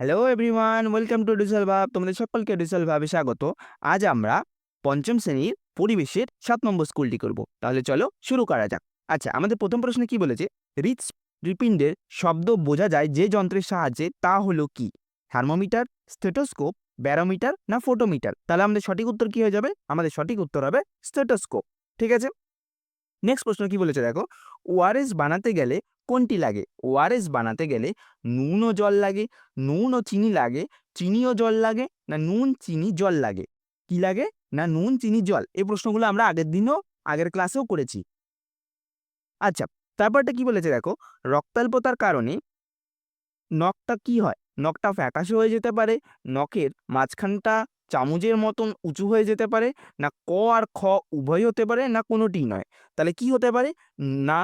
Hello everyone welcome to digital ভাব তোমাদের সকলকে ডিজিটাল ভাবে স্বাগত। আজ আমরা পঞ্চম শ্রেণির পরিবেশের সাত নম্বর স্কুলটি করব। তাহলে চলো শুরু করা যাক। আচ্ছা আমাদের প্রথম প্রশ্নে কি বলেছে? হৃদ হৃৎপিণ্ডের শব্দ বোঝা যায় যে যন্ত্রের সাহায্যে, তা হলো কি? থার্মোমিটার স্টেটোস্কোপ ব্যারোমিটার না ফোটোমিটার তাহলে আমাদের সঠিক উত্তর কি হয়ে যাবে? আমাদের সঠিক উত্তর হবে স্টেটোস্কোপ ঠিক আছে? নেক্সট প্রশ্ন কি বলেছে দেখো? ওআরএস বানাতে গেলে কোনটি লাগে? ওআরএস বানাতে গেলে নুন ও জল লাগে নুন ও চিনি লাগে চিনি ও জল লাগে, না নুন, চিনি, জল লাগে? কি লাগে? না নুন, চিনি, জল? এই প্রশ্নগুলো আমরা আগের দিনও, আগের ক্লাসেও করেছি। আচ্ছা তারপরটা কি বলেছে দেখো? রক্তাল্পতার কারণে নখটা কি হয়? নখটা ফ্যাকাশে হয়ে যেতে পারে, নখের মাঝখানটা চামচের মতন উঁচু হয়ে যেতে পারে, না ক আর খ উভয় হতে পারে, না কোনোটিই নয়। তাহলে কি হতে পারে? না,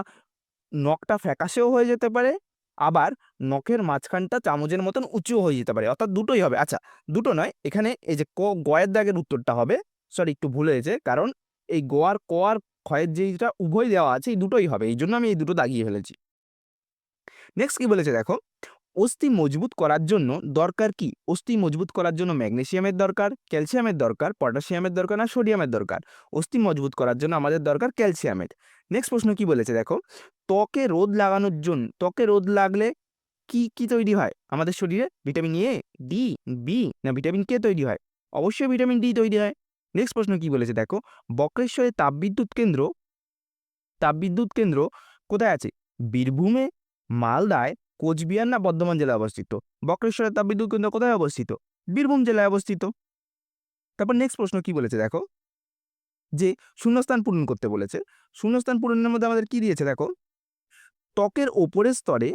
নখটা ফ্যাকাশেও হয়ে যেতে পারে, আবার নখের মাঝখানটা চামচের মতন উঁচু হয়ে যেতে পারে, অর্থাৎ দুটোই হবে। আচ্ছা দুটো নয়, এখানে এই যে ক গয়ের দাগের উত্তরটা হবে সরি একটু ভুল হয়েছে, কারণ এই গ আর ক আর ক্ষয়ের যেটা উভয় দেওয়া আছে, এই দুটোই হবে, এই জন্য আমি এই দুটো দাগিয়ে ফেলেছি। নেক্সট কি বলেছে দেখো? অস্থি মজবুত করার জন্য দরকার কি? অস্থি মজবুত করার জন্য ম্যাগনেসিয়ামের দরকার, ক্যালসিয়ামের দরকার পটাশিয়ামের দরকার না সোডিয়ামের দরকার? অস্থি মজবুত করার জন্য আমাদের দরকার ক্যালসিয়ামের। নেক্সট প্রশ্ন কি বলেছে দেখো? ত্বকে রোদ লাগানোর জন্য, ত্বকে রোদ লাগলে কি কি তৈরি হয়? আমাদের শরীরে ভিটামিন এ ডি বি না ভিটামিন কে তৈরি হয়? অবশ্যই ভিটামিন ডি তৈরি হয়। নেক্সট প্রশ্ন কি বলেছে দেখো? বক্রেশ্বরে তাপবিদ্যুৎ কেন্দ্র তাপবিদ্যুৎ কেন্দ্র কোথায় আছে? বীরভূমে, মালদায় কোচবিহার না বর্ধমান জেলায় অবস্থিত? বক্রেশ্বরের তাপবিদ্যুৎ কেন্দ্র কোথায় অবস্থিত? বীরভূম জেলায় অবস্থিত। তারপর নেক্সট প্রশ্ন কি বলেছে দেখো? যে শূন্যস্থান পূরণ করতে বলেছে। শূন্যস্থান পূরণের মধ্যে আমাদের কি দিয়েছে দেখো? ত্বকের ওপরের স্তরে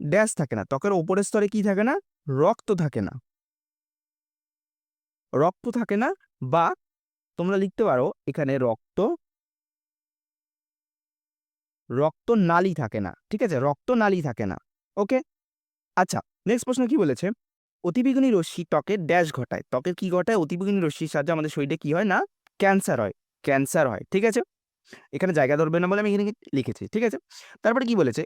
ড্যাশ থাকে না। ত্বকের ওপরের স্তরে কি থাকে না? রক্ত থাকে না। রক্ত থাকে না বা তোমরা লিখতে পারো এখানে রক্ত রক্ত নালি থাকে না, ঠিক আছে? রক্ত নালি থাকে না ওকে আচ্ছা নেক্সট প্রশ্ন কি বলেছে? অতিবেগুনি রশ্মি ত্বকের ড্যাশ ঘটায়। ত্বকের কি ঘটায়? অতিবেগুনি রশ্মির সাহায্যে আমাদের শরীরে কি হয় না? ক্যান্সার হয় ক্যান্সার হয়, ঠিক আছে? এখানে জায়গা ধরবে না বলে আমি এখানে লিখেছি, ঠিক আছে? তারপরে কি বলেছে?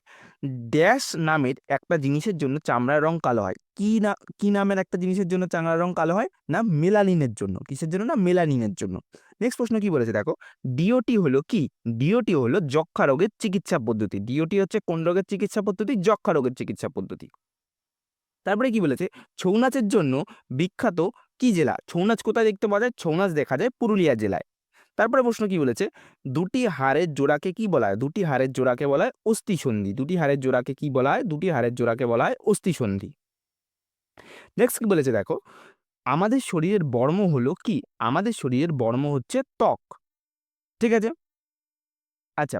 ড্যাশ নামের একটা জিনিসের জন্য চামড়ার রং কালো হয়। কি না, কি নামের একটা জিনিসের জন্য চামড়ার রং কালো হয়? না, মেলানিনের জন্য। কিসের জন্য? না, মেলানিনের জন্য। নেক্সট প্রশ্ন কি বলেছে? দেখো ডিওটি হলো কি? ডিওটি হলো যক্ষা রোগের চিকিৎসা পদ্ধতি। ডিওটি হচ্ছে কোন রোগের চিকিৎসা পদ্ধতি? যক্ষা রোগের চিকিৎসা পদ্ধতি। তারপরে কি বলেছে? ছৌ নাচের জন্য বিখ্যাত কি জেলা? ছৌ নাচ কোথায় দেখতে পাওয়া যায়? ছৌ নাচ দেখা যায় পুরুলিয়া জেলায়। তারপরে প্রশ্ন কি বলেছে? দুটি হাড়ের জোড়াকে কি বলা হয় দুটি হাড়ের জোড়াকে বলা হয় অস্থিসন্ধি। দুটি হাড়ের জোড়াকে কি বলা হয় দুটি হাড়ের জোড়াকে বলা হয় অস্থিসন্ধি। নেক্সট কি বলেছে দেখো? আমাদের শরীরের বর্ম হলো কি? আমাদের শরীরের বর্ম হচ্ছে ত্বক। ঠিক আছে? আচ্ছা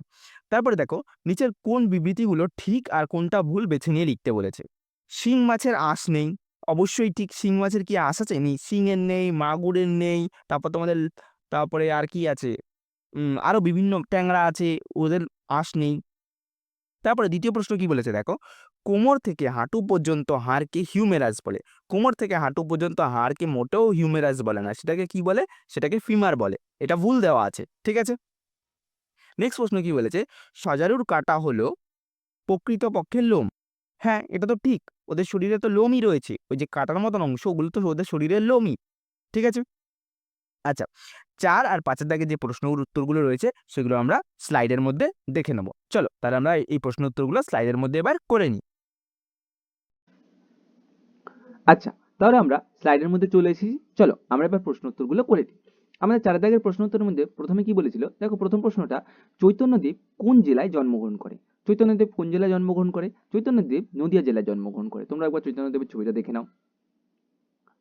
তারপরে দেখো, নিচের কোন বিবৃতিগুলো ঠিক আর কোনটা ভুল বেছে নিয়ে লিখতে বলেছে? শিং মাছের আঁশ নেই। অবশ্যই ঠিক শিং মাছের কি আঁশ আছে? নেই শিঙের নেই, মাগুরের নেই, তারপর তোমাদের তারপরে আর কি আছে? আরও বিভিন্ন ট্যাংরা আছে, ওদের আঁশ নেই। তারপরে দ্বিতীয় প্রশ্ন কি বলেছে দেখো? কোমর থেকে হাঁটু পর্যন্ত হাড়কে হিউমেরাস বলে। কোমর থেকে হাঁটু পর্যন্ত হাড়কে মোটেও হিউমেরাস বলে না, সেটাকে কি বলে? সেটাকে ফিমার বলে। এটা ভুল দেওয়া আছে, ঠিক আছে? নেক্সট প্রশ্ন কি বলেছে? সজারুর কাটা হলো প্রকৃতপক্ষে লোম। হ্যাঁ এটা তো ঠিক, ওদের শরীরে তো লোমই রয়েছে, ওই যে কাটার মতন অংশ, ওগুলো তো ওদের শরীরের লোমই, ঠিক আছে? আচ্ছা চার আর পাঁচের দাগে যে প্রশ্নগুলোর উত্তরগুলো রয়েছে, সেগুলো আমরা স্লাইডের মধ্যে দেখে নেব। চলো, তাহলে আমরা এই প্রশ্ন উত্তরগুলো স্লাইডের মধ্যে এবার করে নিই। আচ্ছা তাহলে আমরা স্লাইডের মধ্যে চলে এসেছি। চলো, আমরা এবার প্রশ্ন উত্তরগুলো করে দিই। আমাদের চার দাগের প্রশ্ন উত্তরের মধ্যে প্রথমে কি বলেছিল? দেখো, প্রথম প্রশ্নটা, চৈতন্যদেব কোন জেলায় জন্মগ্রহণ করে? চৈতন্যদেব কোন জেলায় জন্মগ্রহণ করে? চৈতন্যদেব নদিয়া জেলায় জন্মগ্রহণ করে। তোমরা একবার চৈতন্যদেবের ছবিটা দেখে নাও।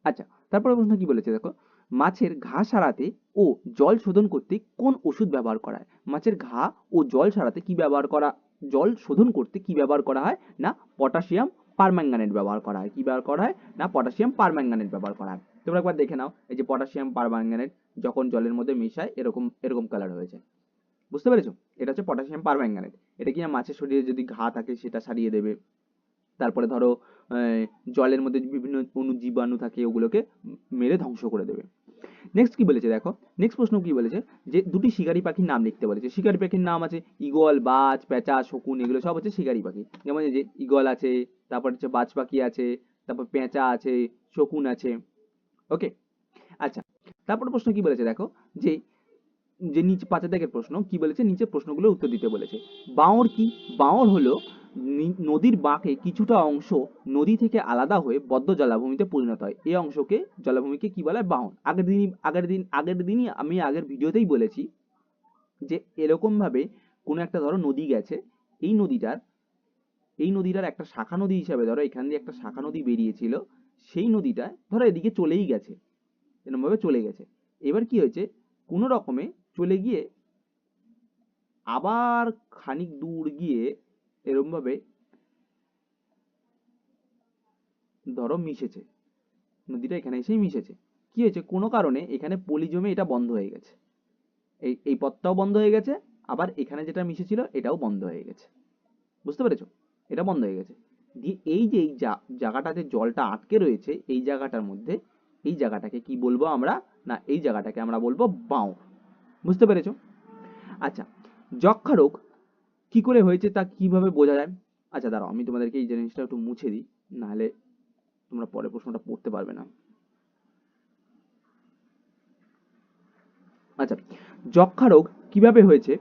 আচ্ছা তারপরে প্রশ্ন কি বলেছে? দেখো মাছের ঘা সারাতে ও জল শোধন করতে কোন ওষুধ ব্যবহার করা হয়? মাছের ঘা ও জল সারাতে কি ব্যবহার করা, জল শোধন করতে কি ব্যবহার করা হয় না পটাশিয়াম পারম্যাঙ্গানেট ব্যবহার করা হয়? কি ব্যবহার করা হয় না পটাশিয়াম পারম্যাঙ্গানেট ব্যবহার করা হয়? তোমরা একবার দেখে নাও, এই যে পটাশিয়াম পারম্যাঙ্গানেট যখন জলের মধ্যে মেশায়, এরকম এরকম কালার হয়ে যায় বুঝতে পেরেছ? এটা হচ্ছে পটাশিয়াম পারম্যাঙ্গানেট। এটা কি না মাছের শরীরে যদি ঘা থাকে সেটা সারিয়ে দেবে। তারপরে ধরো জলের মধ্যে বিভিন্ন অণু জীবাণু থাকে, ওগুলোকে মেরে ধ্বংস করে দেবে। নেক্সট কি বলেছে দেখো? নেক্সট প্রশ্ন কি বলেছে? যে দুটি শিকারি পাখির নাম লিখতে বলেছে। শিকারি পাখির নাম আছে ঈগল বাজ পেঁচা শকুন, এগুলো সব হচ্ছে শিকারি পাখি। যেমন যে ঈগল আছে, তারপর হচ্ছে বাজ পাখি আছে, তারপর পেঁচা আছে, শকুন আছে। ওকে আচ্ছা তারপর প্রশ্ন কি বলেছে দেখো? যে যে নিচে, পাঁচের দাগের প্রশ্ন, কি বলেছে? নিচে প্রশ্নগুলো উত্তর দিতে বলেছে। বাঁওড় কি? বাঁওড় হলো নদীর বাঁকে কিছুটা অংশ নদী থেকে আলাদা হয়ে বদ্ধ জলাভূমিতে পরিণত হয়। এই অংশকে জলাভূমিকে কি বলা? বাঁওড় আগের দিনই, আগের দিন, আগের দিনই আমি আগের ভিডিওতেই বলেছি যে এরকম ভাবে কোনো একটা ধরো নদী গেছে, এই নদীটার এই নদীটার একটা শাখা নদী হিসাবে ধরো এখান দিয়ে একটা শাখা নদী বেরিয়েছিল, সেই নদীটা ধরো এদিকে চলেই গেছে এরকম ভাবে চলে গেছে। এবার কি হয়েছে? কোনো রকমে চলে গিয়ে আবার খানিক দূর গিয়ে এরকম ভাবে ধরো মিশেছে। নদীটা এখানে এসেই মিশেছে। কি হয়েছে? কোনো কারণে এখানে পলি জমে এটা বন্ধ হয়ে গেছে। এই এই পথটাও বন্ধ হয়ে গেছে, আবার এখানে যেটা মিশেছিল এটাও বন্ধ হয়ে গেছে। বুঝতে পেরেছ? এটা বন্ধ হয়ে গেছে। দিয়ে এই যে এই জায়গাটাতে জলটা আটকে রয়েছে, এই জায়গাটার মধ্যে, এই জায়গাটাকে কি বলব আমরা? না, এই জায়গাটাকে আমরা বলব বাঁও। বুঝতে পেরেছ? আচ্ছা যক্ষা রোগ কি করে হয়েছে তা কীভাবে বোঝা যায়? আচ্ছা দাঁড়াও, আমি তোমাদেরকে এই জিনিসটা একটু মুছে দিই, নাহলে তোমরা পরে প্রশ্নটা পড়তে পারবে না। আচ্ছা যক্ষা রোগ কীভাবে হয়েছে,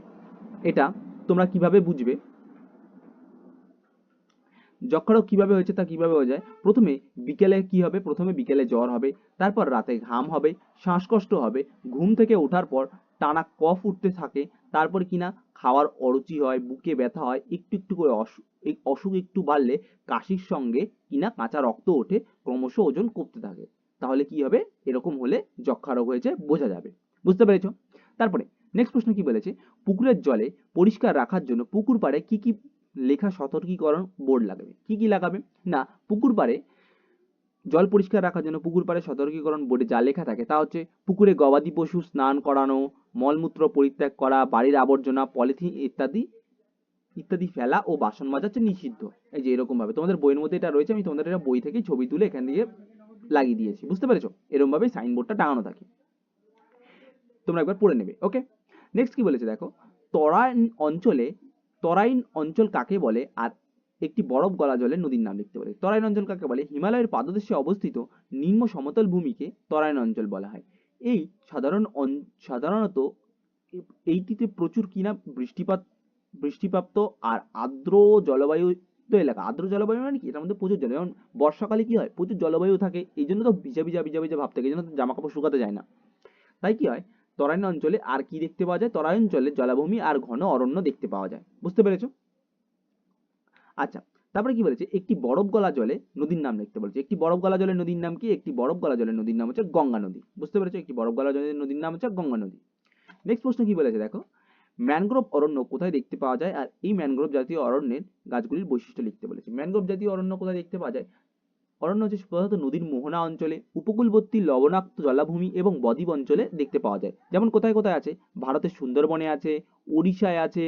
এটা তোমরা কীভাবে বুঝবে? যক্ষা রোগ কীভাবে হয়েছে তা কীভাবে বোঝা যায়? প্রথমে বিকেলে কি হবে? প্রথমে বিকেলে জ্বর হবে, তারপর রাতে ঘাম হবে, শ্বাসকষ্ট হবে, ঘুম থেকে ওঠার পর টানা কফ উঠতে থাকে তারপর কিনা খাওয়ার অরুচি হয়, বুকে ব্যথা হয়, একটু একটু করে অসুখ এই অসুখ একটু বাড়লে কাশির সঙ্গে কিনা কাঁচা রক্ত ওঠে, ক্রমশ ওজন কমতে থাকে। তাহলে কি হবে? এরকম হলে যক্ষা রোগ হয়েছে, বোঝা যাবে। বুঝতে পেরেছ? তারপরে নেক্সট প্রশ্ন কি বলেছে? পুকুরের জলে পরিষ্কার রাখার জন্য পুকুর পাড়ে কি কি লেখা সতর্কীকরণ বোর্ড লাগাবে? কি কি লাগাবে? না, পুকুর পাড়ে জল পরিষ্কার রাখার জন্য পুকুর পাড়ে সতর্কীকরণ বোর্ডে যা লেখা থাকে তা হচ্ছে, পুকুরে গবাদি পশু স্নান করানো, মলমূত্র পরিত্যাগ করা, বাড়ির আবর্জনা, পলিথিন ইত্যাদি ইত্যাদি ফেলা ও বাসন মাজা হচ্ছে নিষিদ্ধ। এই যে এরকমভাবে তোমাদের বইয়ের মধ্যে এটা রয়েছে, আমি তোমাদের এটা বই থেকে ছবি তুলে এখান দিয়ে লাগিয়ে দিয়েছি। বুঝতে পেরেছ? এরকম ভাবে সাইনবোর্ডটা টাঙানো থাকে। তোমরা একবার পড়ে নেবে ওকে নেক্সট কি বলেছে দেখো? তরাইন অঞ্চলে, তরাইন অঞ্চল কাকে বলে? আর একটি বরফ গলা জলের নদীর নাম লিখতে বলে তরাইন অঞ্চল কাকে বলে? হিমালয়ের পাদদেশে অবস্থিত নিম্ন সমতল ভূমিকে তরাইন অঞ্চল বলা হয়। এই সাধারণ সাধারণত এইটিতে প্রচুর কিনা বৃষ্টিপাত, বৃষ্টিপ্রাপ্ত আর আর্দ্র জলবায়ু এলাকা। আর্দ্র জলবায়ু মানে কি? এটার মধ্যে প্রচুর জল, যেমন বর্ষাকালে কি হয়? প্রচুর জলবায়ু থাকে, এই জন্য তো ভিজা ভিজা ভিজা ভিজা ভাব থাকে, এই জন্য তো জামা কাপড় শুকাতে যায় না। তাই কি হয়? তরাইন অঞ্চলে আর কি দেখতে পাওয়া যায়? তরাইন অঞ্চলে জলাভূমি আর ঘন অরণ্য দেখতে পাওয়া যায়। বুঝতে পেরেছ? আচ্ছা তারপরে কি বলেছে? একটি বরফ গলা জলে নদীর নাম লিখতে বলেছে। একটি বরফ গলা জলের নদীর নাম কি? একটি বরফ গলা জলের নদীর নাম হচ্ছে গঙ্গা নদী। বুঝতে পেরেছ? একটি বরফ গলা জলের নদীর নাম হচ্ছে গঙ্গা নদী। নেক্সট প্রশ্ন কি বলেছে? দেখো, ম্যানগ্রোভ অরণ্য কোথায় দেখতে পাওয়া যায়? আর এই ম্যানগ্রোভ জাতীয় অরণ্যের গাছগুলির বৈশিষ্ট্য লিখতে বলেছে। ম্যানগ্রোভ জাতীয় অরণ্য কোথায় দেখতে পাওয়া যায়? অরণ্য হচ্ছে প্রধানত নদীর মোহনা অঞ্চলে, উপকূলবর্তী লবণাক্ত জলাভূমি এবং বদ্বীপ অঞ্চলে দেখতে পাওয়া যায়। যেমন কোথায় কোথায় আছে? ভারতের সুন্দরবনে আছে, ওড়িশায় আছে।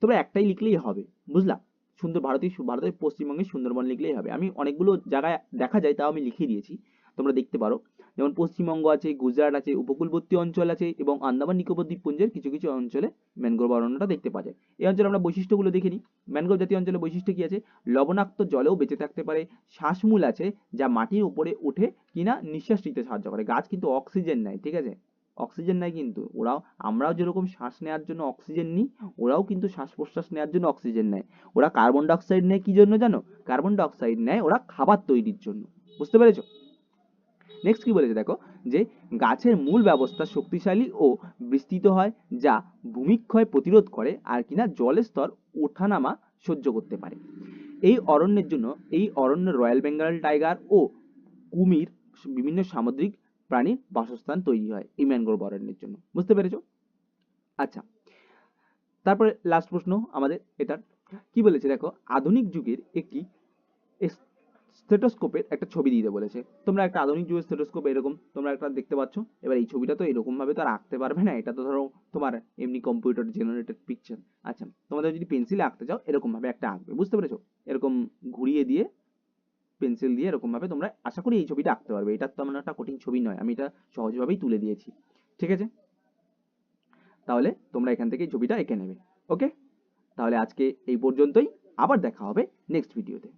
তোমরা একটাই লিখলেই হবে, বুঝলা? সুন্দর ভারতীয় ভারতের পশ্চিমবঙ্গের সুন্দরবন লিখলেই হবে। আমি অনেকগুলো জায়গায় দেখা যায়, তাও আমি লিখে দিয়েছি, তোমরা দেখতে পারো। যেমন পশ্চিমবঙ্গ আছে, গুজরাট আছে, উপকূলবর্তী অঞ্চল আছে এবং আন্দামান নিকোবর দ্বীপপুঞ্জের কিছু কিছু অঞ্চলে ম্যানগ্রোভ অরণ্যটা দেখতে পাওয়া যায়। এই অঞ্চলে আমরা বৈশিষ্ট্যগুলো দেখে নিই। ম্যানগ্রোভ জাতীয় অঞ্চলে বৈশিষ্ট্য কি আছে? লবণাক্ত জলেও বেঁচে থাকতে পারে। শ্বাসমূল আছে যা মাটির উপরে উঠে কিনা নিঃশ্বাস নিতে সাহায্য করে। গাছ কিন্তু অক্সিজেন নেয়, ঠিক আছে? অক্সিজেন নেয় কিন্তু। ওরাও, আমরাও যেরকম শ্বাস নেওয়ার জন্য অক্সিজেন নিই, ওরাও কিন্তু শ্বাস প্রশ্বাস নেওয়ার জন্য অক্সিজেন নেয়। ওরা কার্বন ডাইঅক্সাইড নেয় কি জন্য জানো? কার্বন ডাইঅক্সাইড নেয় ওরা খাবার তৈরির জন্য। বুঝতে পেরেছ? নেক্সট কি বলেছে দেখো? যে গাছের মূল ব্যবস্থা শক্তিশালী ও বিস্তৃত হয়, যা ভূমিক্ষয় প্রতিরোধ করে আর কিনা জলের স্তর ওঠানামা সহ্য করতে পারে। এই অরণ্যের জন্য, এই অরণ্যে রয়্যাল বেঙ্গল টাইগার ও কুমির বিভিন্ন সামুদ্রিক প্রাণীর বাসস্থান তৈরি হয় এই ম্যানগ্রোভ অরণ্যের জন্য। বুঝতে পেরেছ? আচ্ছা তারপরে লাস্ট প্রশ্ন আমাদের এটার। কি বলেছে দেখো? আধুনিক যুগের একটি স্টেটোস্কোপের একটা ছবি দিতে বলেছে। তোমরা একটা আধুনিক যুগের স্টেটোস্কোপ এরকম তোমরা একটা দেখতে পাচ্ছ। এবার এই ছবিটা তো এরকম ভাবে তো আর আঁকতে পারবে না। এটা তো ধরো তোমার এমনি কম্পিউটার জেনারেটেড পিকচার আচ্ছা তোমাদের যদি পেন্সিলে আঁকতে চাও এরকম ভাবে একটা আঁকবে। বুঝতে পেরেছ? এরকম ঘুরিয়ে দিয়ে পেন্সিল দিয়ে এরকমভাবে তোমরা আশা করি এই ছবিটা আঁকতে পারবে। এটা তো আমার একটা কঠিন ছবি নয়, আমি এটা সহজভাবেই তুলে দিয়েছি। ঠিক আছে? তাহলে তোমরা এখান থেকে ছবিটা এঁকে নেবে। ওকে? তাহলে আজকে এই পর্যন্তই। আবার দেখা হবে নেক্সট ভিডিওতে